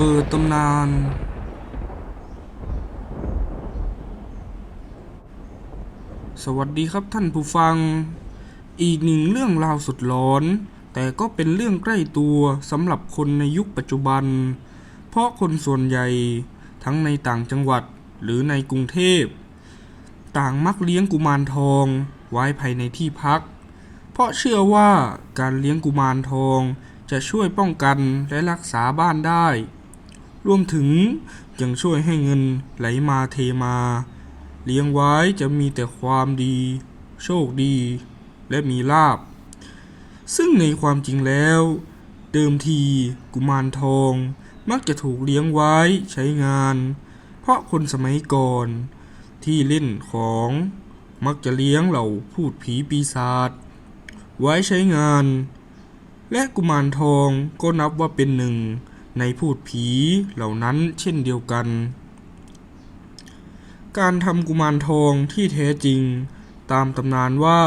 เปิดตำนาน สวัสดีครับท่านผู้ฟัง อีกหนึ่งเรื่องราวสุดหลอน แต่ก็เป็นเรื่องใกล้ตัวสำหรับคนในยุคปัจจุบัน เพราะคนส่วนใหญ่ทั้งในต่างจังหวัดหรือในกรุงเทพ ต่างมักเลี้ยงกุมารทองไว้ภายในที่พัก เพราะเชื่อว่าการเลี้ยงกุมารทองจะช่วยป้องกันและรักษาบ้านได้ รวมถึงยังช่วยให้เงินไหลมาเทมา เลี้ยงไว้จะมีแต่ความดี โชคดี และมีลาบ ซึ่งในความจริงแล้ว เดิมทีกุมารทอง มักจะถูกเลี้ยงไว้ใช้งาน เพราะคนสมัยก่อนที่เล่นของมักจะเลี้ยงเหล่าพูดผีปีศาจไว้ใช้งาน และกุมารทองก็นับว่าเป็นหนึ่ง ในพูดผีเหล่านั้นเช่นเดียวกัน การทำกุมารทองที่แท้จริง ตามตำนานว่า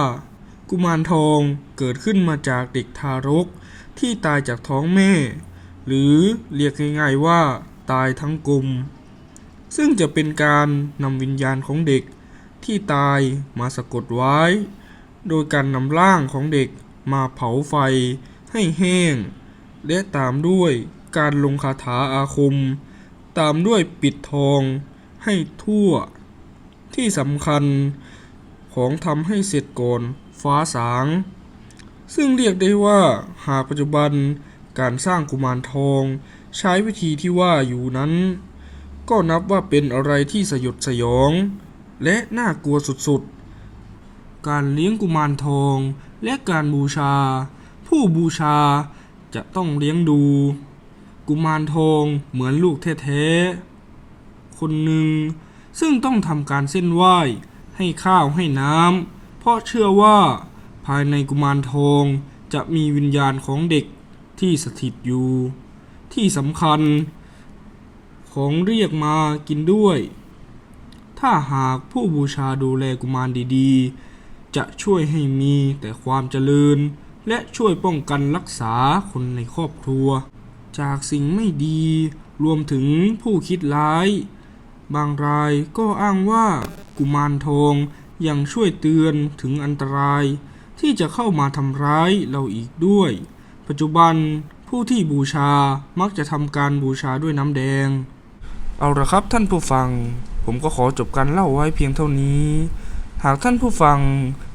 กุมารทองเกิดขึ้นมาจากเด็กทารกที่ตายจากท้องแม่ หรือเรียกง่ายๆว่าตายทั้งกลมซึ่งจะเป็นการนำวิญญาณของเด็กที่ตายมาสะกดไว้ โดยการนำร่างของเด็กมาเผาไฟให้แห้ง และตามด้วย การลงคาถาอาคม ตามด้วยปิดทองให้ทั่ว ที่สำคัญของทำให้เสร็จก่อนฟ้าสาง ซึ่งเรียกได้ว่าหากปัจจุบันการสร้างกุมารทอง ใช้วิธีที่ว่าอยู่นั้น ก็นับว่าเป็นอะไรที่สยดสยอง และน่ากลัวสุดๆ การเลี้ยงกุมารทองและการบูชา ผู้บูชาจะต้องเลี้ยงดู กุมารทองเหมือนลูกแท้ๆ คนหนึ่ง ซึ่งต้องทำการเส้นไหว้ ให้ข้าวให้น้ำ เพราะเชื่อว่าภายในกุมารทองจะมีวิญญาณของเด็กที่สถิตอยู่ ที่สำคัญ ของเรียกมากินด้วย ถ้าหากผู้บูชาดูแลกุมารดีๆ จะช่วยให้มีแต่ความเจริญ และช่วยป้องกันรักษาคนในครอบครัว จากสิ่งไม่ดี รวมถึงผู้คิดร้าย บางรายก็อ้างว่ากุมารทองยังช่วยเตือนถึงอันตราย ที่จะเข้ามาทำร้ายเราอีกด้วย ปัจจุบันผู้ที่บูชามักจะทำการบูชาด้วยน้ำแดง เอาละครับท่านผู้ฟัง ผมก็ขอจบการเล่าไว้เพียงเท่านี้ หากท่านผู้ฟัง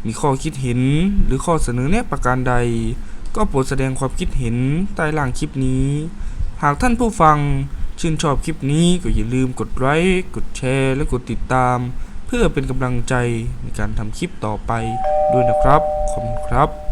มีข้อคิดเห็นหรือข้อเสนอแนะประการใด ก็โปรดแสดงความคิดเห็นใต้ล่างคลิปนี้ หากท่านผู้ฟังชื่นชอบคลิปนี้ก็อย่าลืมกดไลค์กดแชร์และกดติดตาม เพื่อเป็นกำลังใจในการทำคลิปต่อไปด้วยนะครับ ขอบคุณครับ